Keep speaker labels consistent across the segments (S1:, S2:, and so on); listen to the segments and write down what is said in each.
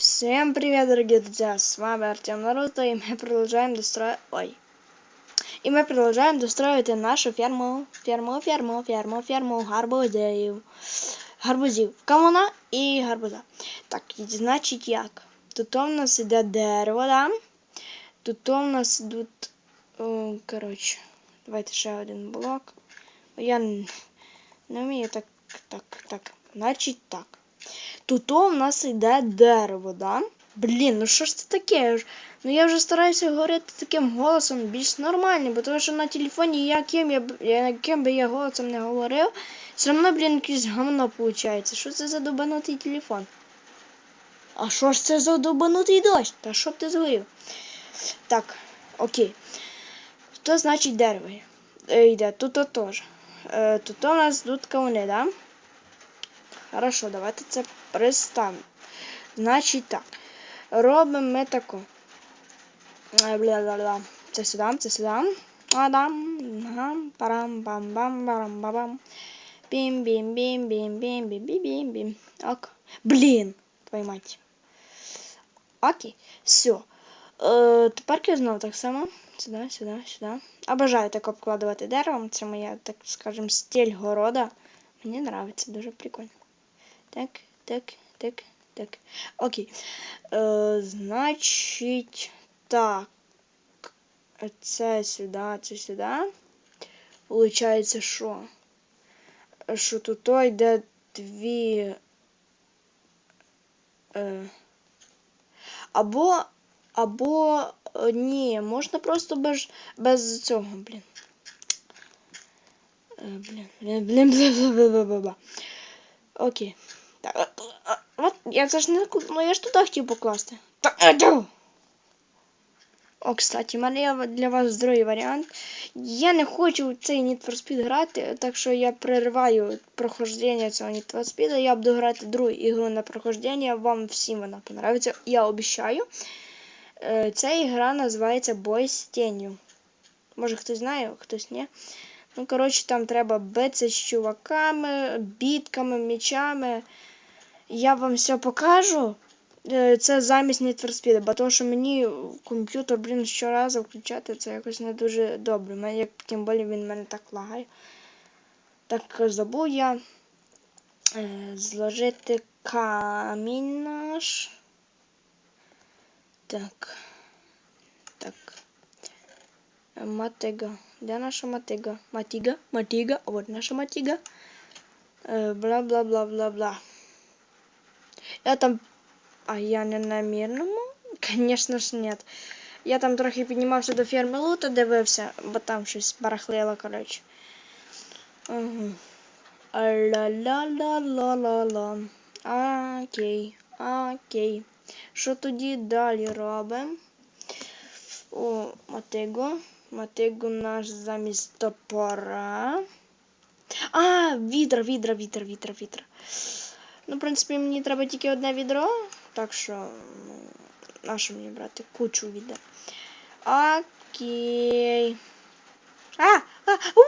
S1: Всем привет, дорогие друзья! С вами Артем Наруто, и мы продолжаем достроить... Ой. И мы продолжаем достроить нашу ферму, ферму, ферму, ферму, ферму гарбузів. Гарбузів. Кавуна і гарбуза. Так, і значить як? Тут у нас іде дерево, да? Тут у нас ідуть... О, коротше, давайте ще один блок. Я не вмію так, так, так. Значить так. Тут у нас йде дерево, да? Блін, ну що ж це таке? Ну я вже стараюся говорити таким голосом більш нормальним, бо тому що на телефоні яким я, яким би я голосом не говорив, все одно, блін, якесь говно виходить. Що це за добанутий телефон? А що ж це за добанутий дощ? Та що б ти згорів? Так, окей. Що значить дерево? Е, Йде, тут теж. Е, Тут у нас тут кавуни, да? Хорошо, давайте це представимо. Значить так. Робимо ми таку. Е, Бля-бля-бля. Це сюди, це сюди. Адам. Ага. Парам бам бам барам бабам. Бім бім бім бім бім бім бім бім бім. Ок. Блін. Твою мать. Окей. Все. Тепер я знову так само. Сюди, сюди, сюди. Обожаю так обкладувати деревом. Це моя, так скажем, стиль города. Мені нравиться, дуже прикольно. Так, так, так, так. Окей. Е, Значить, так. Це сюди, це сюди. Получається, що? Що тут йде дві. Е, Або. Або. Е, ні, можна просто без без цього, е, блін. Блін, блін, блін, блін, блін, блін, блін. Окей. Так, от я це ж не ну я ж туди хотів покласти. Так! О, кстати, в мене є для вас другий варіант. Я не хочу цей Need for Speed грати, так що я перериваю прохождення цього Need for Speed. Я буду грати другу ігру на прохождення. Вам всім вона понравиться. Я обіцяю. Е, Ця ігра називається Бой з тінню. Може хтось знає, хтось ні. Ну, коротше, там треба битися з чуваками, бітками, мечами. Я вам все покажу. Е, Це замість Need for Speed, бо тому що мені комп'ютер, блін, щоразу включати це якось не дуже добре. Мене, як тим більше він мене так лагає. Так забув я е, зложити камінь наш. Так. Так. Е, Де наша мотига? Матіга? Матіга. От наша матіга. Е, Я там. А я не на мирному? Конечно ж нет. Я там трохи піднімався до ферми лута, дивився, бо там щось барахлило, коротше. Угу. Ла-ла-ла-ла-ла-ла. Окей. Окей. Що тоді далі робимо? О, мотиго. Мотиго наш замість топора. А, відра, відра, відра, відра, відра. Ну, в принципі, мені треба тільки одне відро, так що ну, нащо мені брати кучу відер. Окей. А, а, у.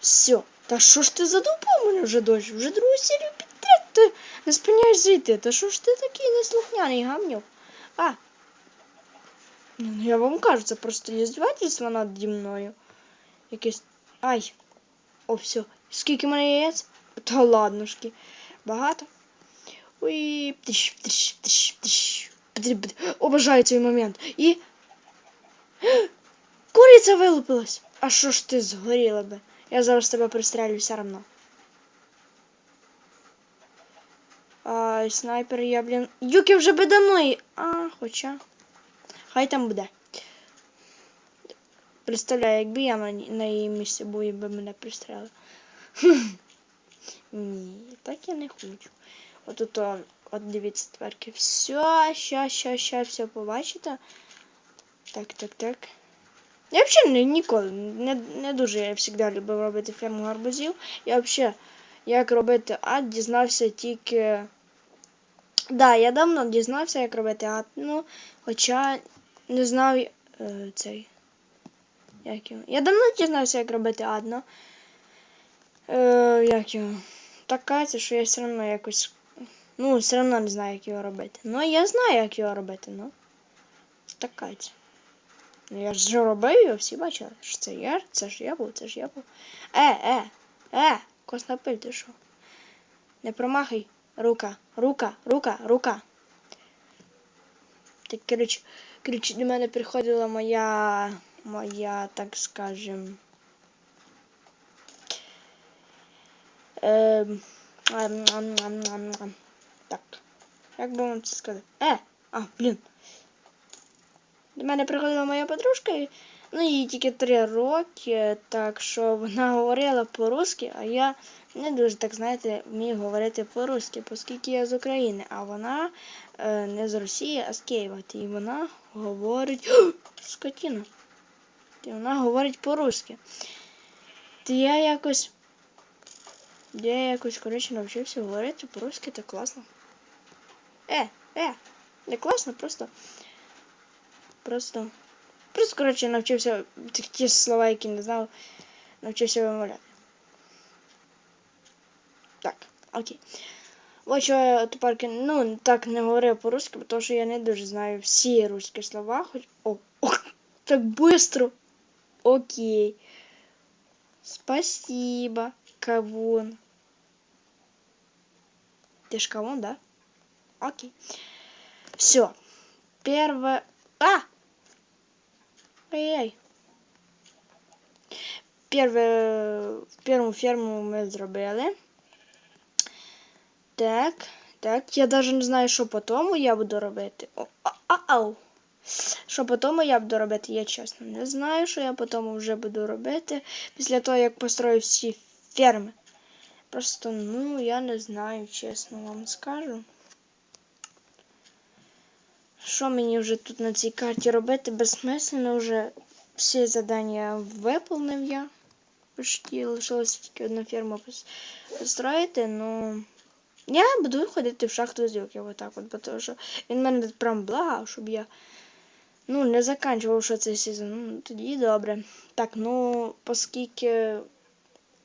S1: Все. Та що ж ти задупав мене вже дощ? Вже другу серію підряд ти не спиняєш зайти. Та що ж ти такий неслухняний гамнюк? А. Ну, я вам кажу, це просто іздівательство наді мною. Якесь. Ай. О, все. Скільки мене яєць? Та ладнушки. Багато. Ой, птиш, птиш, птиш, птиш. Обожаю цей момент. І. Куриця вилупилась. А що ж ти згоріла би? Я зараз тебе пристрелю все равно. Ай, снайпер, я, блін. Юки вже би давно. А, хоча. Хай там буде. Представляю, якби я на, її місці був, і би мене пристрелили. Ні, так я не хочу. Отут, о, от дивіться, тверки. Все, ща, ща, ща, все побачите. Так, так, так. Я взагалі ніколи, не, не дуже я завжди любив робити ферму гарбузів. Я взагалі, як робити ад, дізнався тільки. Да, я давно дізнався, як робити ад, ну, хоча не знав е, цей. Як його. Я давно дізнався, як робити ад, ну. Е, як його. Так кажеться, що я все одно якось Ну, все одно не знаю, як його робити. Ну, я знаю, як його робити, ну. Така. Ну, я ж робив його, всі бачили. Що це я? Це ж я був, це ж я був. Е, е, е, Коснопиль, ти що? Не промахай. Рука, рука, рука, рука. Так, коротше, коротше, до мене приходила моя, моя, так скажем, ем, так, як би вам це сказати? Е, а, блін. До мене приходила моя подружка, ну їй тільки три роки, так що вона говорила по-русски, а я не дуже так, знаєте, вмію говорити по-русски, оскільки я з України, а вона е, не з Росії, а з Києва. І вона говорить. Скотіна. І вона говорить по-русски. То я якось. Я якось, коротше, навчився говорити по-русски, так класно. Е, е, не класно, просто. Просто. Просто, коротше, навчився ті слова, які не знав, навчився вимовляти. Так, окей. Ось що я тепер ну, так не говорив по-русски, тому що я не дуже знаю всі руські слова. Хоч... О, о, так быстро. Окей. Спасибо, кавун. Ты ж да? Окей. Все. Первое... А! Ай-яй. Перве... Перву ферму ми зробили. Так, так. Я навіть не знаю, що по я буду робити. О, а. Що по я буду робити, я чесно не знаю, що я по тому вже буду робити після того, як построю всі ферми. Просто, ну, я не знаю, чесно вам скажу. Що мені вже тут на цій карті робити? Безсмислено вже всі завдання виповнив я. Почти лишилося тільки одну ферму пос- построїти, ну. Я буду ходити в шахту з юків, отак от, бо тому що він мене прям благав, щоб я ну, не заканчував що цей сезон. Ну, тоді добре. Так, ну, оскільки,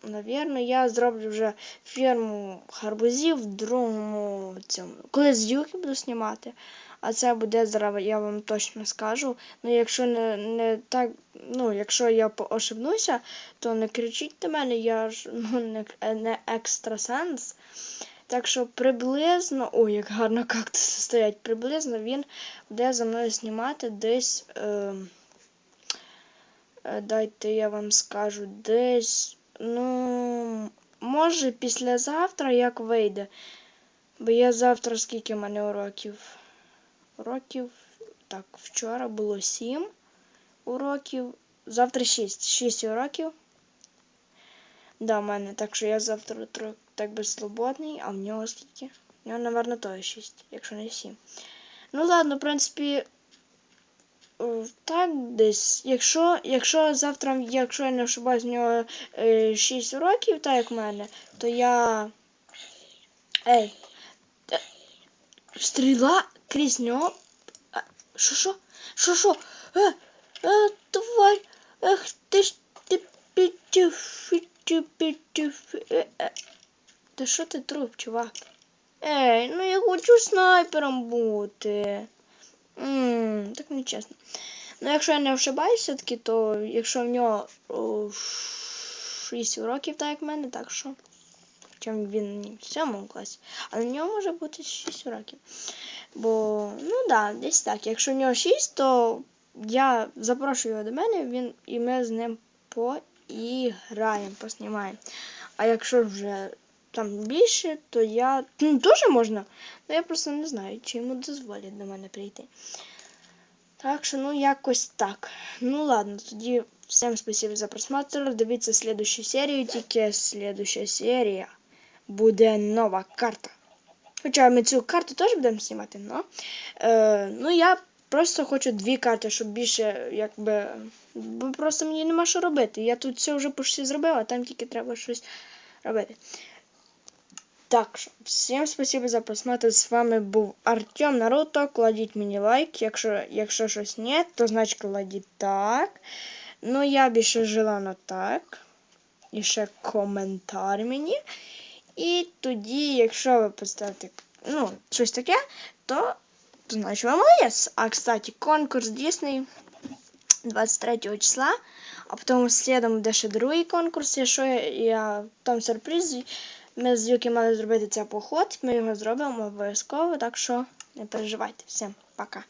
S1: навірно, я зроблю вже ферму гарбузів в другому цьому. Коли з юки буду знімати. А це буде зараз, я вам точно скажу. Ну, якщо не, не так, ну, якщо я ошибнуся, то не кричіть до мене, я ж ну, не, не екстрасенс. Так що приблизно, ой, як гарно кактуси стоять, приблизно він буде за мною знімати десь. Е, е, дайте я вам скажу, десь. Ну, може, післязавтра як вийде. Бо я завтра скільки в мене уроків? Уроків. Так, вчора було 7 уроків. Завтра 6. 6 уроків. Да, в мене, так що я завтра трохи так би свободний, а в нього скільки? В нього, напевно, то 6, якщо не 7. Ну ладно, в принципі. Е, Так, десь. Якщо якщо завтра, якщо я не ошибаюсь, в нього е, 6 уроків, так як в мене, то я. Ей. Е, Стріла крізь нього. Що що? Що що? Е, е, тварь. Ех, ти ж ти підтюф, підтюф, е, е. Та що ти труп, чувак? Ей, ну я хочу снайпером бути. Ммм, так нечесно. Ну, якщо я не ошибаюсь все-таки, то якщо в нього о, 6 уроків, так як в мене, так що. Чим він в сьомому класі. Але в нього може бути 6 уроків. Бо, ну да, десь так. Якщо в нього 6, то я запрошую його до мене, він, і ми з ним поіграємо, поснімаємо. А якщо вже там більше, то я. Ну, теж можна. Ну я просто не знаю, чи йому дозволять до мене прийти. Так що, ну, якось так. Ну ладно, тоді всім спасибо за просмотр. Дивіться следующую серію, тільки следующая серія буде нова карта. Хоча ми цю карту теж будемо знімати, но. Е, ну я просто хочу дві карти, щоб більше, якби. Бо просто мені нема що робити. Я тут все вже почти зробив, а там тільки треба щось робити. Так що, всім спасибо за просмотр. З вами був Артем Наруто. Кладіть мені лайк. Якщо, якщо щось не, то значить кладіть так. Ну, я більше желано так. І ще коментар мені. І тоді, якщо ви поставите ну, щось таке, то, значить ви молодець. А, кстати, конкурс дійсний 23 числа, а потім слідом буде ще другий конкурс, якщо я, я там сюрприз. Ми з Юкі мали зробити цей поход, ми його зробимо обов'язково, так що не переживайте. Всім пока.